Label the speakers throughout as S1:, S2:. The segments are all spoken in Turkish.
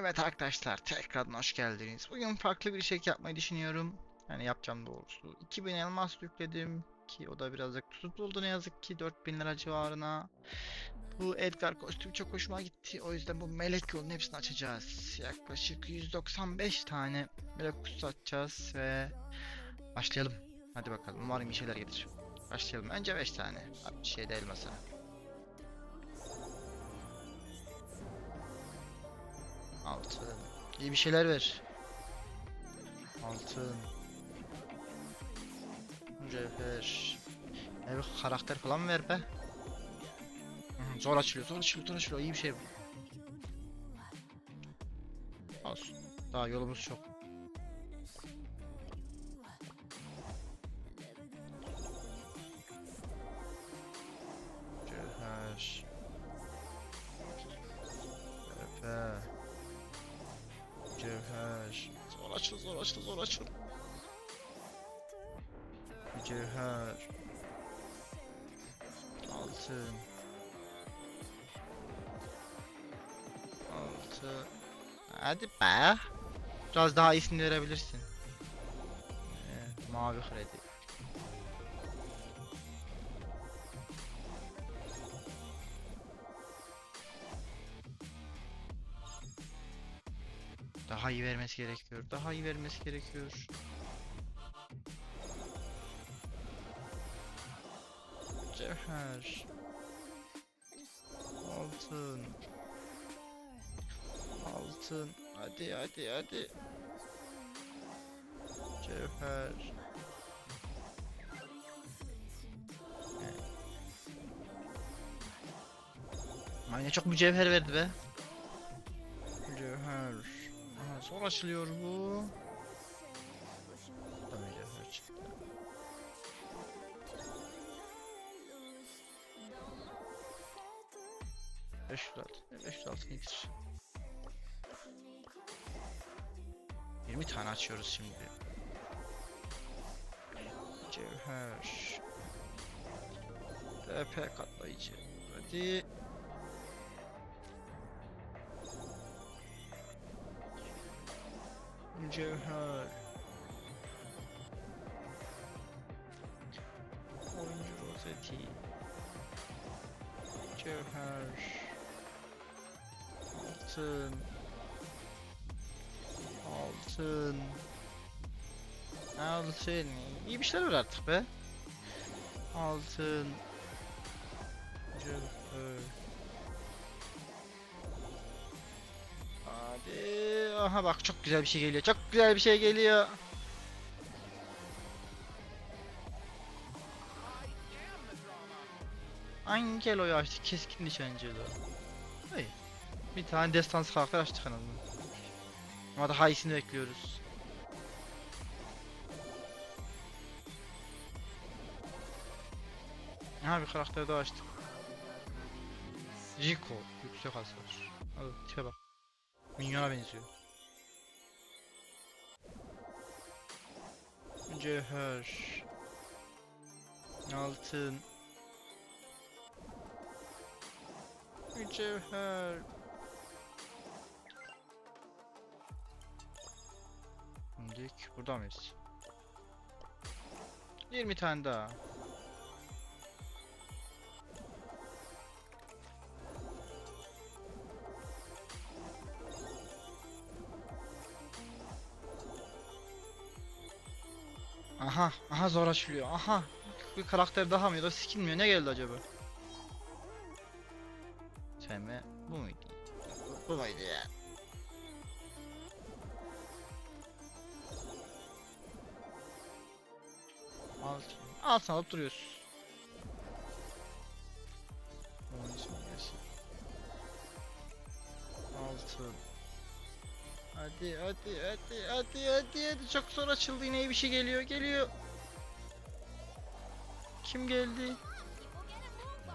S1: Evet arkadaşlar tekrardan hoş geldiniz. Bugün farklı bir şey yapmayı düşünüyorum. Yani yapacağım doğrusu. 2000 elmas yükledim ki o da birazcık tutup oldu ne yazık ki 4000 lira civarına. Bu Edgar kostüm çok hoşuma gitti. O yüzden bu melek yolunun hepsini açacağız. Yaklaşık 195 tane melek kutusu açacağız ve başlayalım. Hadi bakalım umarım bir şeyler gelir. Başlayalım. Önce 5 tane. Bir şey değil Altın. İyi bir şeyler ver. Altın. Mücevher. Ya bir karakter falan ver be. Zor açılıyor, zor açılıyor, zor açılıyor. İyi bir şey bu. Olsun. Daha yolumuz çok. Açıl, zor açıl, zor açıl. Mücevher. Altın. Altı. Hadi be. Biraz daha iyisini verebilirsin. Ee, mavi kredi. Daha iyi vermesi gerekiyor. Daha iyi vermesi gerekiyor. Cevher. Altın. Altın. Hadi hadi hadi. Cevher. Aynen çok mücevher verdi be. Zor açılıyor bu. Beş yüz altı. Beş yüz altı nedir? 20 tane açıyoruz şimdi. Cevher. DP katlayıcı. Hadi. Cevher. Oyuncu rozeti. Cevher. Altın. Altın. Altın. İyi bir şeyler ver artık be. Altın. Cevher. Hadi. Aha bak çok güzel bir şey geliyor. Çok güzel bir şey geliyor. Angelo'yu açtık. Keskin nişancılığı. Hey. Bir tane destans karakter açtık en azından. Ama daha iyisini bekliyoruz. Ha bir karakter daha açtık. Rico. Yüksek hasar. Al tipe bak. Minyona benziyor. Mücevher. Altın. Mücevher. Şimdilik burada mıyız? 20 tane daha. Aha, aha zor açılıyor. Aha. Bir karakter daha mı ya da skinmiyor. Ne geldi acaba? Sevme bu muydu? Bu, muydu ya? Altın. Altın alıp duruyorsun. Gerçi. Altın. Hadi hadi hadi hadi hadi hadi çok zor açıldı yine iyi bir şey geliyor geliyor. Kim geldi?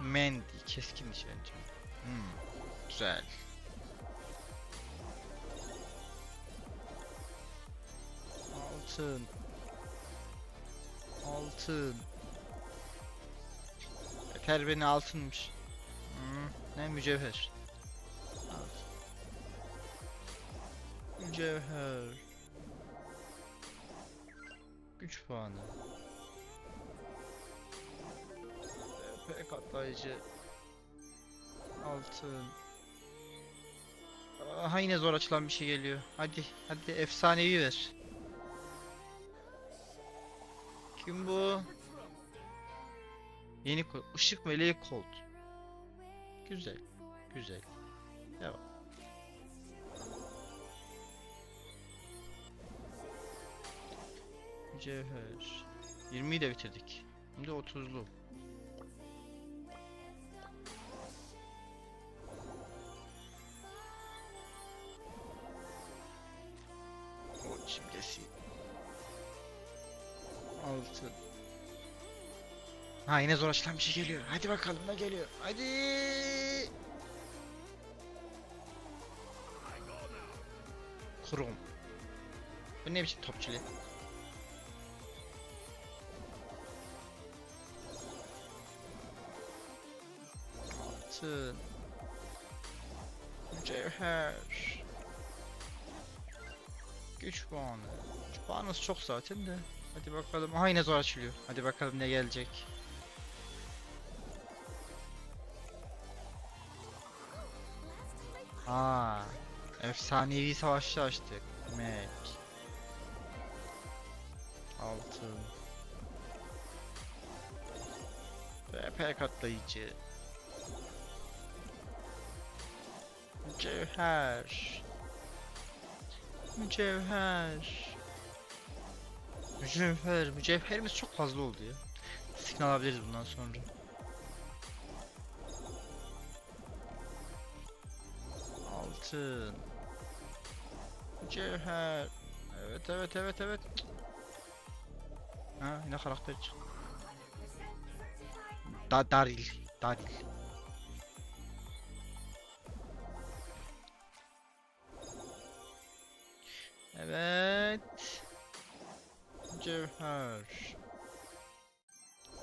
S1: Mandy keskin nişancı. Hmm, güzel. Altın. Altın. Yeter beni altınmış. Hmm, ne mücevher. Altın. Mücevher. Güç puanı. EP katlayıcı. Altın. Aha yine zor açılan bir şey geliyor. Hadi, hadi efsanevi ver. Kim bu? Yeni kod. Işık meleği Colt. Güzel. Güzel. Devam. Mücevher. 20'yi de bitirdik. Şimdi 30'lu. O simgesi. Altı. Ha yine zor açılan bir şey geliyor. Hadi bakalım ne geliyor. Hadi. Krom. Bu ne biçim topçulu? Altın. Mücevher. Güç puanı. Güç puanımız çok zaten de. Hadi bakalım. Aha yine zor açılıyor. Hadi bakalım ne gelecek. Aa, efsanevi savaşçı açtık. Demek. Altın. VP katlayıcı. Mücevher. Mücevher. Mücevher. Mücevherimiz çok fazla oldu ya. Skin alabiliriz bundan sonra. Altın. Mücevher. Evet evet evet evet. Ha yine karakter çıktı. Da Daril. Daril. Evet. Cevher.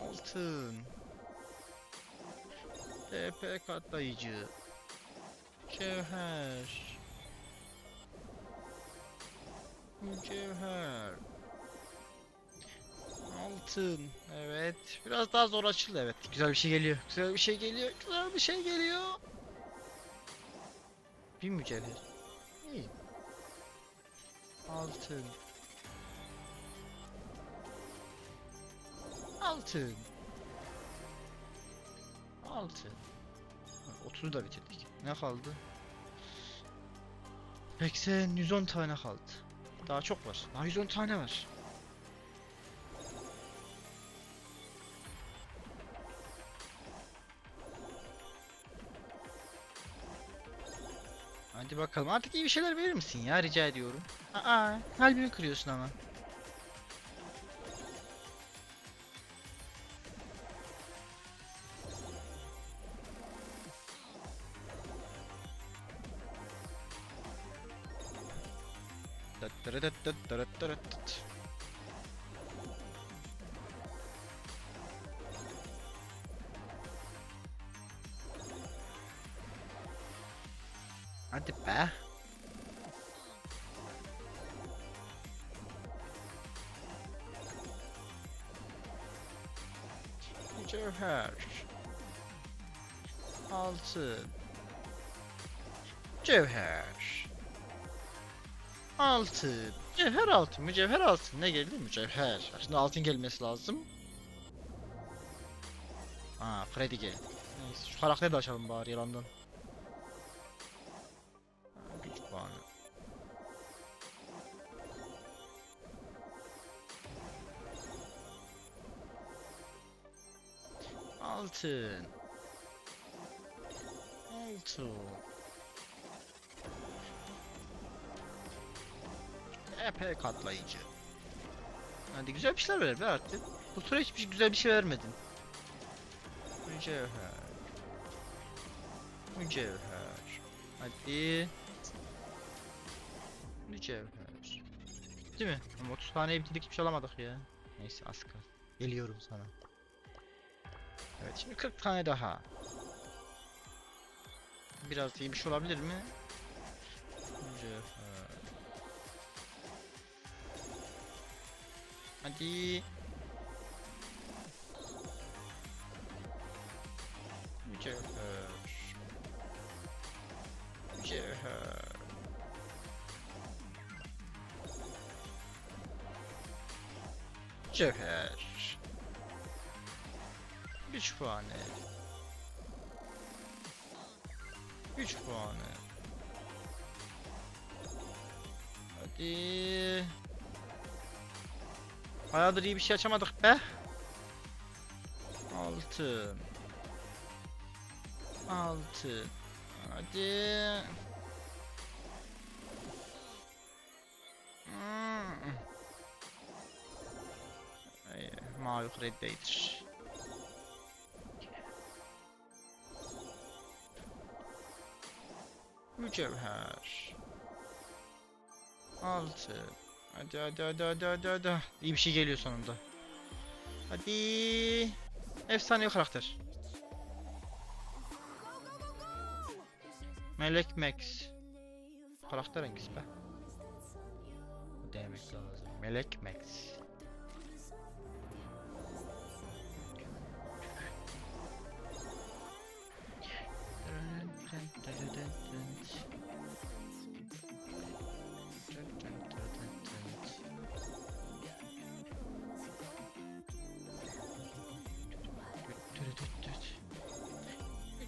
S1: Altın. TP katlayıcı. Cevher. Mücevher. Altın. Evet. Biraz daha zor açıldı evet. Güzel bir şey geliyor. Güzel bir şey geliyor. Güzel bir şey geliyor. Bir mücevher. İyi. Altın. Altın. Altın. 30'u da bitirdik. Ne kaldı? 80, 110 tane kaldı. Daha çok var. Daha 110 tane var. Hadi bakalım. Artık iyi bir şeyler verir misin ya rica ediyorum. Aa, kalbimi kırıyorsun ama. Dıt-dırıdıt-dıt-dırıt-dırıt. Hadi be. Mücevher. Altın. Mücevher. Altın. Mücevher altın. Mücevher altın. Ne geldi? Mücevher. Şimdi altın gelmesi lazım. Aa, Freddy geldi. Neyse şu karakteri de açalım bari yalandan. Puanı. Altın. Altın. Epey katlayıcı. Hadi güzel bir şeyler ver be artık. Bu tura hiçbir güzel bir şey vermedin. Mücevher. Mücevher. Hadi. Ne cevher? Değil mi? 30 tane bitirdik hiçbir şey alamadık ya. Neyse az kal. Geliyorum sana. Evet şimdi 40 tane daha. Biraz iyiymiş şey olabilir mi? E, Hadi. Mükemmel. Mücevher. Güç puanı. Güç puanı. Hadi. Bayağıdır iyi bir şey açamadık be. Altın. Altın. Hadi. Mavi krediydir. Mücevher. Altı. Hadi hadi hadi hadi hadi hadi. İyi bir şey geliyor sonunda. Hadi. Efsane karakter. Melek Max. Karakter hangisi be? Demek lazım. Melek Max.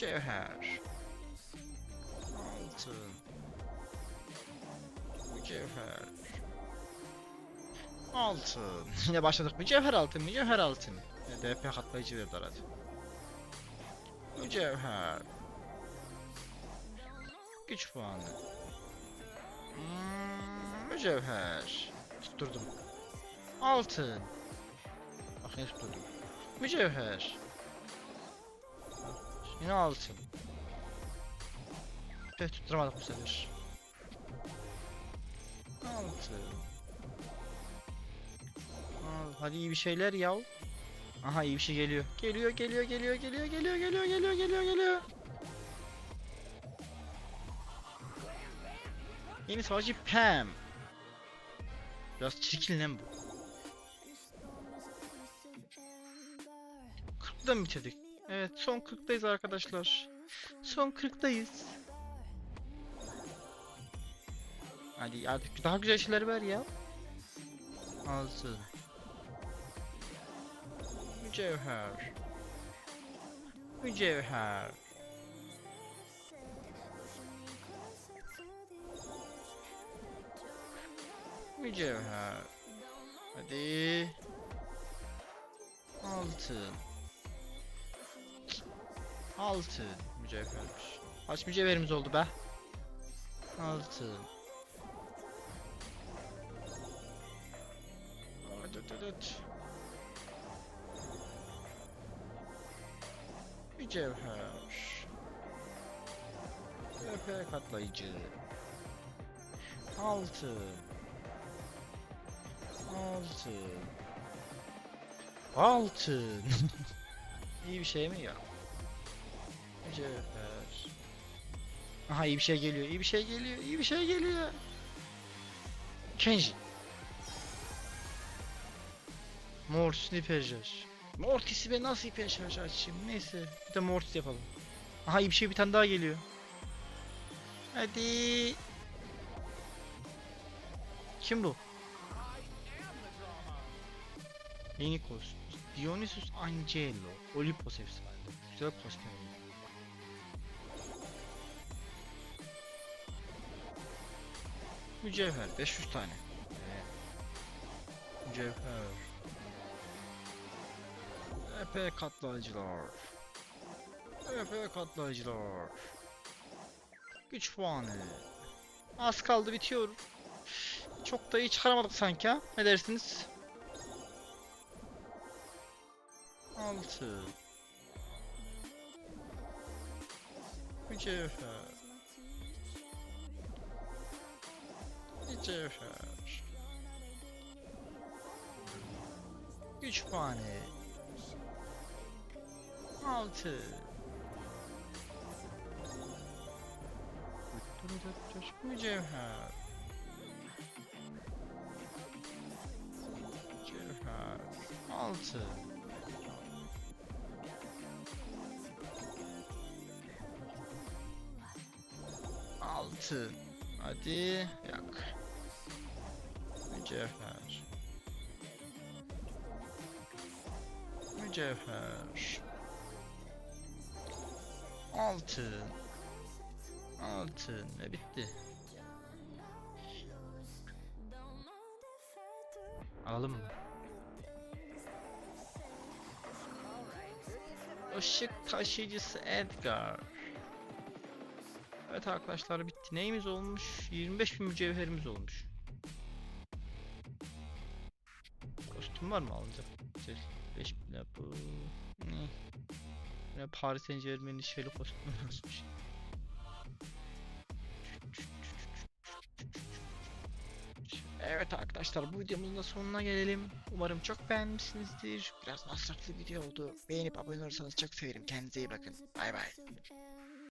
S1: Mücevher. Altın. Mücevher. Altın. Yine başladık. Mücevher altın, mücevher altın. DP katlayıcı verdi arada. Mücevher. Güç puanı. Hmm, mücevher. Tutturdum. Altın. Bak ne tutturdum. Mücevher. Yine altın. Tüh tutturamadık bu sefer. Altın. Al, hadi iyi bir şeyler yav. Aha iyi bir şey geliyor. Geliyor geliyor geliyor geliyor geliyor geliyor geliyor geliyor geliyor. Yeni savaşçı Pam. Biraz çirkin lan bu. 40'da mı bitirdik? Evet son 40'tayız arkadaşlar. Son 40'tayız. Hadi artık daha güzel şeyler ver ya. Altın. Mücevher. Mücevher. Mücevher. Hadi. Altın. Altın mücevhermiş. Kaç mücevherimiz oldu be? Altın. Mücevher. Tepe katlayıcı. Altın. Altın. Altın. İyi bir şey mi ya? Mücevher. Aha iyi bir şey geliyor, iyi bir şey geliyor, iyi bir şey geliyor. Kenji. Mortis hiper şarj. Mortis'i ben nasıl şarj açayım? Neyse, bir de Mortis yapalım. Aha iyi bir şey bir tane daha geliyor. Hadi. Kim bu? Nikos. Dionysus Angelo. Olympus efsanesi. Güzel kostüm. Mücevher 500 tane. Evet. Mücevher. Epey katlayıcılar. Epey katlayıcılar. Güç puanı. Az kaldı bitiyor. Çok da iyi çıkaramadık sanki ha. Ne dersiniz? altı. Mücevher. Mücevher. Üç tane. Altı. Mücevher. Mücevher. Altı. Altın. Hadi yok. Mücevher. Mücevher. Altın. Altın ve bitti. Alalım mı? Işık taşıyıcısı Edgar. Evet arkadaşlar bitti. Neyimiz olmuş? 25 bin mücevherimiz olmuş. Kostüm var mı alacak? 5 bin lira bu. Ne? Paris Saint şeyli kostümü yazmış. Evet arkadaşlar bu videomuzun da sonuna gelelim. Umarım çok beğenmişsinizdir. Biraz masraflı video oldu. Beğenip abone olursanız çok sevinirim. Kendinize iyi bakın. Bay bay.